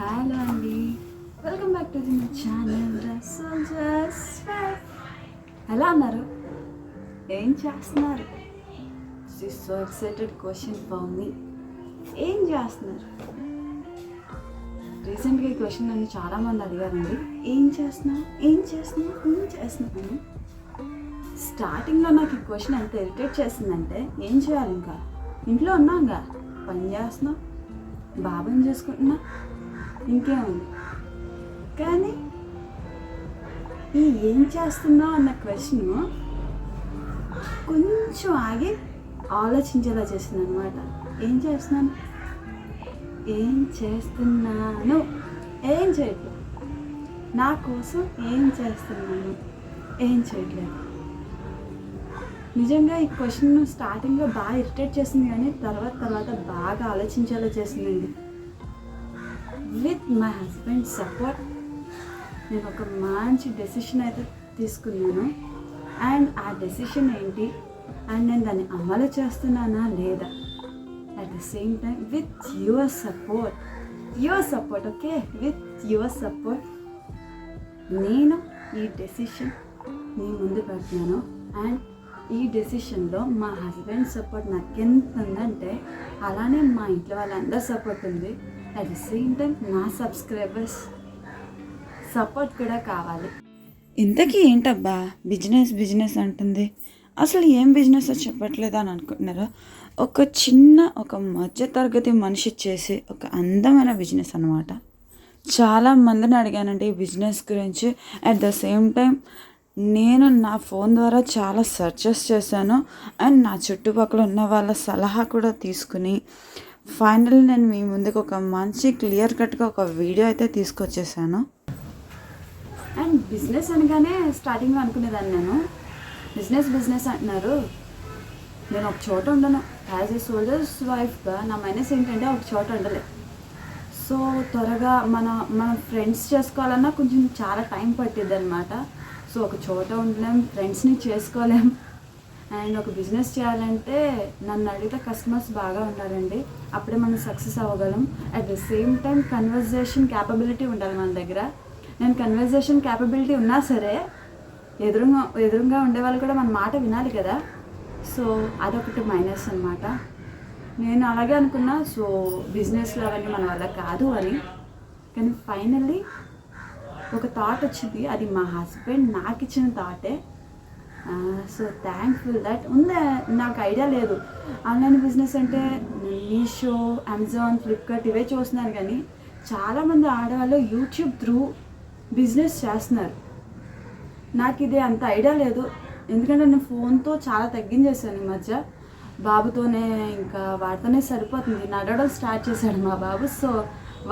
Hello అండి. Welcome back to the my channel ఎలా ఉన్నారు? ఏం చేస్తున్నారు? సో ఎక్సైటెడ్ క్వశ్చన్ ఫర్ మీ ఏం చేస్తున్నారు? రీసెంట్గా ఈ క్వశ్చన్ నన్ను చాలామంది అడిగారండి. ఏం చేస్తున్నావు? ఏం చేస్తున్నావు? ఏం చేస్తున్నాను స్టార్టింగ్లో నాకు ఈ క్వశ్చన్ ఎంత ఇరిటేట్ చేసిందంటే ఏం చేయాలి ఇంకా? ఇంట్లో ఉన్నాంగా పని చేస్తున్నాం. బాబుని చూసుకుంటున్నా. ఇంకేముంది కానీ ఈ ఏం చేస్తున్నావు అన్న క్వశ్చన్ కొంచెం ఆగి ఆలోచించేలా చేసింది అనమాట ఏం చేస్తున్నాను? ఏం చేస్తున్నాను? ఏం చేయట్లేదు. నా కోసం ఏం చేస్తున్నాను? ఏం చేయట్లేదు. నిజంగా ఈ క్వశ్చన్ స్టార్టింగ్లో బాగా ఇరిటేట్ చేసింది కానీ తర్వాత తర్వాత బాగా ఆలోచించేలా చేసిందండి విత్ మై హస్బెండ్ సపోర్ట్ నేను ఒక మంచి డెసిషన్ అయితే తీసుకున్నాను. అండ్ ఆ డెసిషన్ ఏంటి? అండ్ నేను దాన్ని అమలు చేస్తున్నానా లేదా? At the same time with your support your support okay with your support నేను ఈ డెసిషన్ మీ ముందు పెడుతున్నాను. అండ్ ఈ డెసిషన్లో మా హస్బెండ్ సపోర్ట్ నాకు ఎంత ఉందంటే అలానే మా ఇంట్లో వాళ్ళందరి సపోర్ట్ ఉంది. అట్ ద సేమ్ టైం నా సబ్స్క్రైబర్స్ సపోర్ట్ కూడా కావాలి. ఇంతకీ ఏంటబ్బా? బిజినెస్ బిజినెస్ అంటుంది. అసలు ఏం బిజినెస్ చెప్పట్లేదు అని అనుకుంటున్నారు? ఒక చిన్న ఒక మధ్య తరగతి మనిషి చేసే ఒక అందమైన బిజినెస్ అనమాట చాలా మందిని అడిగానండి ఈ బిజినెస్ గురించి. అట్ ద సేమ్ టైం నేను నా ఫోన్ ద్వారా చాలా సెర్చెస్ చేశాను అండ్ నా చుట్టుపక్కల ఉన్న వాళ్ళ సలహా కూడా తీసుకుని ఫైనల్ నేను మీ ముందుకు ఒక మంచి క్లియర్ కట్గా ఒక వీడియో అయితే తీసుకొచ్చేసాను. అండ్ బిజినెస్ అనగానే స్టార్టింగ్లో అనుకునేదాన్ని నేను. బిజినెస్ బిజినెస్ అంటున్నారు. నేను ఒక చోట ఉండను. యాజ్ ఏ సోల్జర్స్ వైఫ్గా నా మైనస్ ఏంటంటే ఒక చోట ఉండలే. సో త్వరగా మన మన ఫ్రెండ్స్ చేసుకోవాలన్నా కొంచెం చాలా టైం పట్టిద్ది అనమాట సో ఒక చోట ఉండలేం ఫ్రెండ్స్ని చేసుకోలేం. అండ్ ఒక బిజినెస్ చేయాలంటే నన్ను అడిగితే కస్టమర్స్ బాగా ఉండాలండి అప్పుడే మనం success అవ్వగలం. At the same time conversation capability ఉండాలి మన దగ్గర. నేను కన్వర్జేషన్ క్యాపబిలిటీ ఉన్నా సరే ఎదురుగా ఎదురుగా ఉండే వాళ్ళు కూడా మన మాట వినాలి కదా. సో అదొకటి మైనస్ అనమాట నేను అలాగే అనుకున్నా సో బిజినెస్లో అవన్నీ మన వల్ల కాదు అని. కానీ ఫైనల్లీ ఒక థాట్ వచ్చింది. అది మా హస్బెండ్ నాకు ఇచ్చిన థాటే సో థ్యాంక్ఫుల్ దట్ ఉందా? నాకు ఐడియా లేదు. ఆన్లైన్ బిజినెస్ అంటే మీషో అమెజాన్ ఫ్లిప్కార్ట్ ఇవే చూస్తున్నాను కానీ చాలామంది ఆడవాళ్ళు యూట్యూబ్ త్రూ బిజినెస్ చేస్తున్నారు. నాకు ఇది అంత ఐడియా లేదు. ఎందుకంటే నేను ఫోన్తో చాలా తగ్గించేసాను ఈ మధ్య. బాబుతోనే ఇంకా వాడితోనే సరిపోతుంది. నడవడం స్టార్ట్ చేశాడు మా బాబు. సో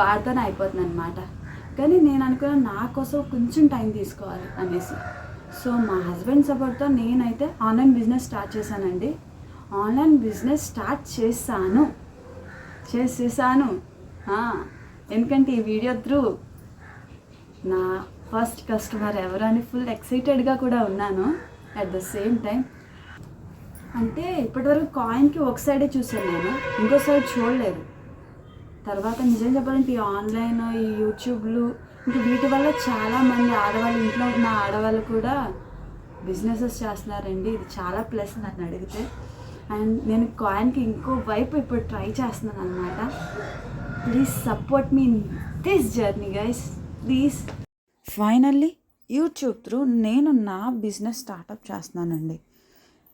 వాడితోనే అయిపోతుంది అనమాట కానీ నేను అనుకున్న నా కోసం కొంచెం టైం తీసుకోవాలి అనేసి. సో మా హస్బెండ్ సపోర్ట్తో నేనైతే ఆన్లైన్ బిజినెస్ స్టార్ట్ చేశానండి. ఆన్లైన్ బిజినెస్ స్టార్ట్ చేశాను. చేసేసాను. ఎందుకంటే ఈ వీడియో త్రూ నా ఫస్ట్ కస్టమర్ ఎవరు అని ఫుల్ ఎక్సైటెడ్గా కూడా ఉన్నాను అట్ ద సేమ్ టైం. అంటే ఇప్పటివరకు కాయిన్కి ఒక సైడే చూసాను నేను ఇంకో సైడ్ చూడలేదు. తర్వాత నిజం చెప్పాలంటే ఈ ఆన్లైన్ ఈ యూట్యూబ్లు ఇంకా వీటి వల్ల చాలామంది ఆడవాళ్ళు ఇంట్లో ఉన్న ఆడవాళ్ళు కూడా బిజినెసెస్ చేస్తున్నారండి. ఇది చాలా ప్లస్ నన్ను అడిగితే. అండ్ నేను కాయిన్కి ఇంకో వైపు ఇప్పుడు ట్రై చేస్తున్నాను అనమాట please support me this journey guys please finally YouTube through నేను నా బిజినెస్ స్టార్టప్ చేస్తున్నానండి.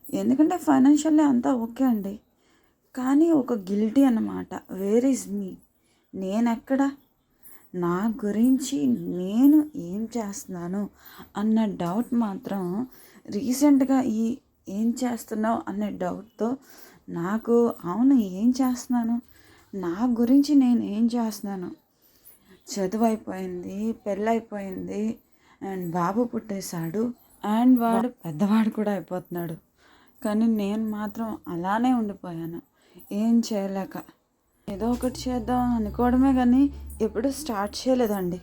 ఎందుకంటే ఫైనాన్షియల్లీ అంతా ఓకే అండి. కానీ ఒక గిల్టీ అన్నమాట. వేర్ ఈజ్ మీ నేనెక్కడ? నా గురించి నేను ఏం చేస్తున్నాను అన్న డౌట్ మాత్రం రీసెంట్గా ఈ ఏం చేస్తున్నావు అనే డౌట్తో నాకు అవును ఏం చేస్తున్నాను? నా గురించి నేను ఏం చేస్తున్నాను? చదువు అయిపోయింది పెళ్ళైపోయింది అండ్ బాబు పుట్టేశాడు అండ్ వాడు పెద్దవాడు కూడా అయిపోతున్నాడు. కానీ నేను మాత్రం అలానే ఉండిపోయాను. ఏం చేయలేక. ఏదో ఒకటి చేద్దాం అనుకోవడమే కానీ ఎప్పుడు స్టార్ట్ చేయలేదండి.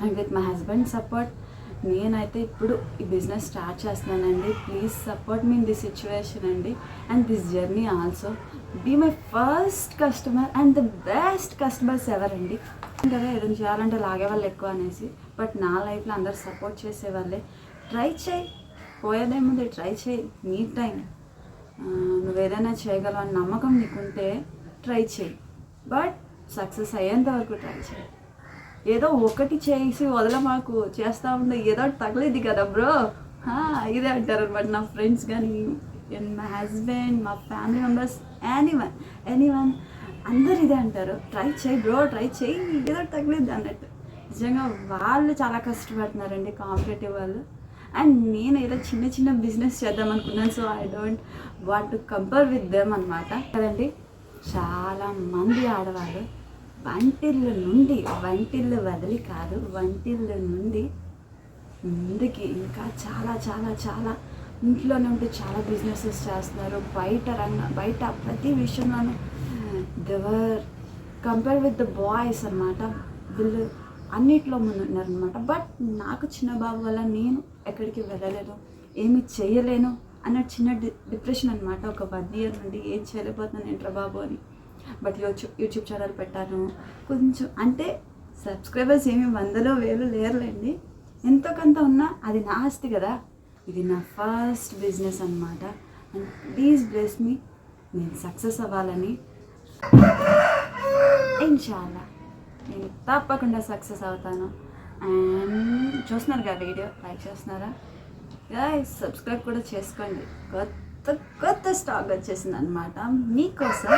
And with my husband support నేనైతే ఇప్పుడు ఈ బిజినెస్ స్టార్ట్ చేస్తున్నానండి. Please support me in this situation అండి. And this journey also be my first customer and the best customers ఎవరండి కదా ఏదైనా చేయాలంటే లాగే వాళ్ళు ఎక్కువ అనేసి బట్ నా లైఫ్లో అందరు సపోర్ట్ చేసేవాళ్ళే. ట్రై చేయి. పోయేదేముంది? ట్రై చేయి. నీ టైం నువ్వు ఏదైనా చేయగలవు అని నమ్మకం నీకుంటే ట్రై చేయి. బట్ సక్సెస్ అయ్యేంత వరకు ట్రై చేయి. ఏదో ఒకటి చేసి వదల మాకు చేస్తా ఉండే ఏదో తగలేదు కదా బ్రో. ఇదే అంటారు అనమాట నా ఫ్రెండ్స్ కానీ మా హస్బెండ్ మా family members any one any one అందరు ఇదే అంటారు. ట్రై చేయి బ్రో ట్రై చేయి ఏదో తగలేదు అన్నట్టు. నిజంగా వాళ్ళు చాలా కష్టపడుతున్నారండి కాంపిటేటివ్ వాళ్ళు. అండ్ నేను ఏదో చిన్న చిన్న బిజినెస్ చేద్దాం అనుకున్నాను so I don't want to compare with them అనమాట కదండి? చాలా మంది ఆడవాళ్ళు వంటిల్లు నుండి వంటిల్లు వదిలి కాదు వంటిల్లు నుండి ముందుకి ఇంకా చాలా చాలా చాలా ఇంట్లోనే ఉంటే చాలా బిజినెసెస్ చేస్తున్నారు. బయట రంగ బయట ప్రతి విషయంలోనూ they were compare with the boys అనమాట వీళ్ళు అన్నిట్లో ముందున్నారనమాట బట్ నాకు చిన్న బాబు వల్ల నేను ఎక్కడికి వెళ్ళలేను ఏమి చేయలేను అన్న చిన్న డి డిప్రెషన్ అనమాట ఒక వన్ ఇయర్ నుండి ఏం చేయలేకపోతున్నాను ఏంట్రా బాబు అని. బట్ యూట్యూబ్ యూట్యూబ్ ఛానల్ పెట్టాను. కొంచెం అంటే సబ్స్క్రైబర్స్ ఏమి వందలో వేలు లేరులేండి. ఎంతో కొంత ఉన్నా అది నా ఆస్తి కదా. ఇది నా ఫస్ట్ బిజినెస్ అనమాట అండ్ ప్లీజ్ బ్లెస్ మీ. నేను సక్సెస్ అవ్వాలని. ఇన్షాల్లా. నేను తప్పకుండా సక్సెస్ అవుతాను. అండ్ చూస్తున్నారు కదా వీడియో? లైక్ చేస్తున్నారా? గైస్ సబ్స్క్రైబ్ కూడా చేసుకోండి. కొత్త కొత్త స్టాక్ వచ్చేసింది అనమాట మీకోసం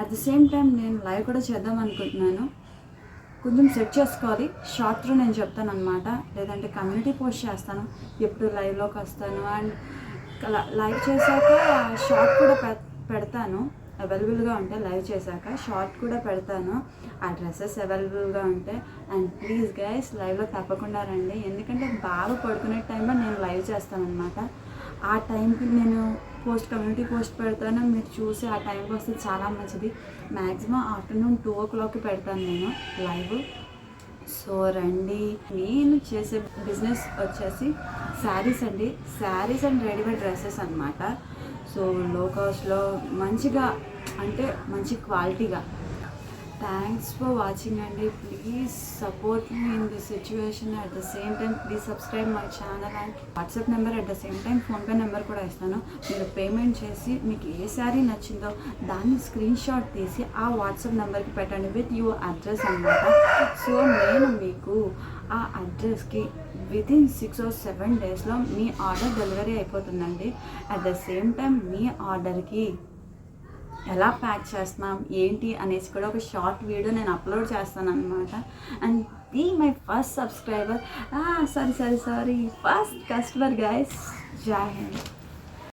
అట్ ద సేమ్ టైం నేను లైవ్ కూడా చేద్దాం అనుకుంటున్నాను. కొంచెం సెట్ చేసుకోవాలి. షార్ట్ నేను చెప్తాను అనమాట లేదంటే కమ్యూనిటీ పోస్ట్ చేస్తాను. ఎప్పుడు లైవ్లోకి వస్తాను. అండ్ లైవ్ చేశాక షార్ట్ కూడా పె పెడతాను. అవైలబుల్గా ఉంటే లైవ్ చేశాక షార్ట్ కూడా పెడతాను. ఆ డ్రెస్సెస్ అవైలబుల్గా ఉంటే అండ్ ప్లీజ్ గైస్ లైవ్లో తప్పకుండా రండి. ఎందుకంటే బాగా పడుకునే టైంలో నేను లైవ్ చేస్తానమాట ఆ టైంకి నేను పోస్ట్ కమ్యూనిటీ పోస్ట్ పెడతాను. మీరు చూసి ఆ టైంకి వస్తే చాలా మంచిది. మ్యాక్సిమం ఆఫ్టర్నూన్ టూ ఓ క్లాక్కి పెడతాను నేను లైవ్. సో రండి. నేను చేసే బిజినెస్ వచ్చేసి శారీస్ అండి. శారీస్ అండ్ రెడీమేడ్ డ్రెస్సెస్ అనమాట సో లో కాస్ట్లో మంచిగా అంటే మంచి క్వాలిటీగా థ్యాంక్స్ ఫర్ వాచింగ్ అండి please support me in this situation at the same time please subscribe my channel and WhatsApp number at the same time PhonePe number కూడా ఇస్తాను. మీరు పేమెంట్ చేసి మీకు ఏ శారీ నచ్చిందో దాన్ని స్క్రీన్ షాట్ తీసి ఆ వాట్సాప్ నెంబర్కి పెట్టండి విత్ యువర్ అడ్రస్ అనమాట సో నేను మీకు ఆ అడ్రస్కి within six or seven డేస్లో మీ ఆర్డర్ డెలివరీ అయిపోతుందండి. అట్ ద సేమ్ టైం మీ ఆర్డర్కి ఎలా ప్యాక్ చేస్తున్నాం ఏంటి అనేసి కూడా ఒక షార్ట్ వీడియో నేను అప్లోడ్ చేస్తాను అనమాట and be my first subscriber. Sorry sorry sorry. First customer guys Jai Hind.